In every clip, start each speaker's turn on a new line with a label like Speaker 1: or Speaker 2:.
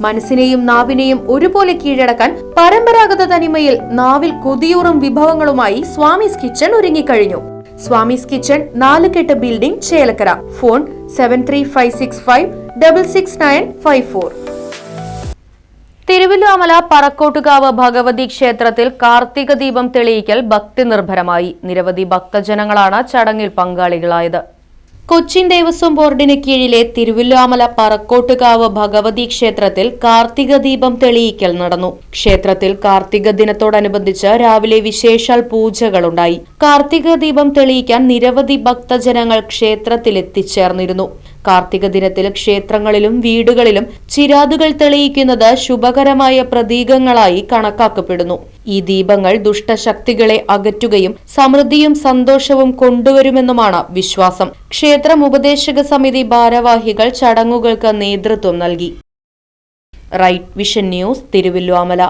Speaker 1: മനസ്സിനെയും നാവിനെയും ഒരുപോലെ കീഴടക്കാൻ പരമ്പരാഗത തനിമയിൽ നാവിൽ കൊതിയൂറും വിഭവങ്ങളുമായി സ്വാമിസ് കിച്ചൺ ഒരുങ്ങിക്കഴിഞ്ഞു. Swamy's kitchen Nalukettu building Chelakkara. Phone seven three five six five double six nine five four Thiruvilwamala Parakkottukavu Bhagavathi ക്ഷേത്രത്തിൽ കാർത്തിക ദീപം തെളിയിക്കൽ ഭക്തി നിർഭരമായി നിരവധി ഭക്തജനങ്ങളാണ് ചടങ്ങിൽ പങ്കാളികളായത്. കൊച്ചിൻ ദേവസ്വം ബോർഡിന് കീഴിലെ തിരുവില്ലാമല പറക്കോട്ടുകാവ് ഭഗവതി ക്ഷേത്രത്തിൽ കാർത്തിക ദീപം തെളിയിക്കൽ നടന്നു. ക്ഷേത്രത്തിൽ കാർത്തിക ദിനത്തോടനുബന്ധിച്ച് രാവിലെ വിശേഷാൽ പൂജകളുണ്ടായി. കാർത്തിക ദീപം തെളിയിക്കാൻ നിരവധി ഭക്തജനങ്ങൾ ക്ഷേത്രത്തിൽ എത്തിച്ചേർന്നിരുന്നു കാർത്തിക ദിനത്തിൽ ക്ഷേത്രങ്ങളിലും വീടുകളിലും ചിരാതുകൾ തെളിയിക്കുന്നത് ശുഭകരമായ പ്രതീകങ്ങളായി കണക്കാക്കപ്പെടുന്നു. ഈ ദീപങ്ങൾ ദുഷ്ടശക്തികളെ അകറ്റുകയും സമൃദ്ധിയും സന്തോഷവും കൊണ്ടുവരുമെന്നുമാണ് വിശ്വാസം. ക്ഷേത്ര ഉപദേശക സമിതി ഭാരവാഹികൾ ചടങ്ങുകൾക്ക് നേതൃത്വം നൽകി. Right vision news Thiruvilwamala.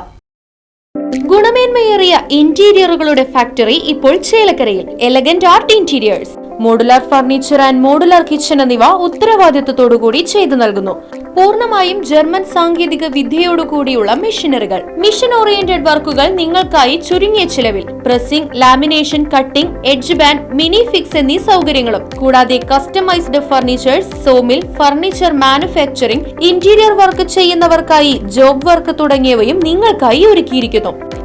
Speaker 1: ഗുണമേന്മയേറിയ ഇന്റീരിയറുകളുടെ ഫാക്ടറി ഇപ്പോൾ ചേലക്കരയിൽ. Elegant art interiors modular furniture and modular kitchen എന്നിവ ഉത്തരവാദിത്തത്തോടുകൂടി ചെയ്തു നൽകുന്നു. പൂർണമായും ജർമ്മൻ സാങ്കേതിക വിദ്യയോടുകൂടിയുള്ള മെഷീനറികൾ. മിഷൻ ഓറിയന്റഡ് വർക്കുകൾ നിങ്ങൾക്കായി ചുരുങ്ങിയ ചിലവിൽ. Pressing lamination cutting edge band mini fix എന്നീ സൗകര്യങ്ങളും. കൂടാതെ customised furnitures sawmill furniture manufacturing interior work ചെയ്യുന്നവർക്കായി job work തുടങ്ങിയവയും നിങ്ങൾക്കായി ഒരുക്കിയിരിക്കുന്നു.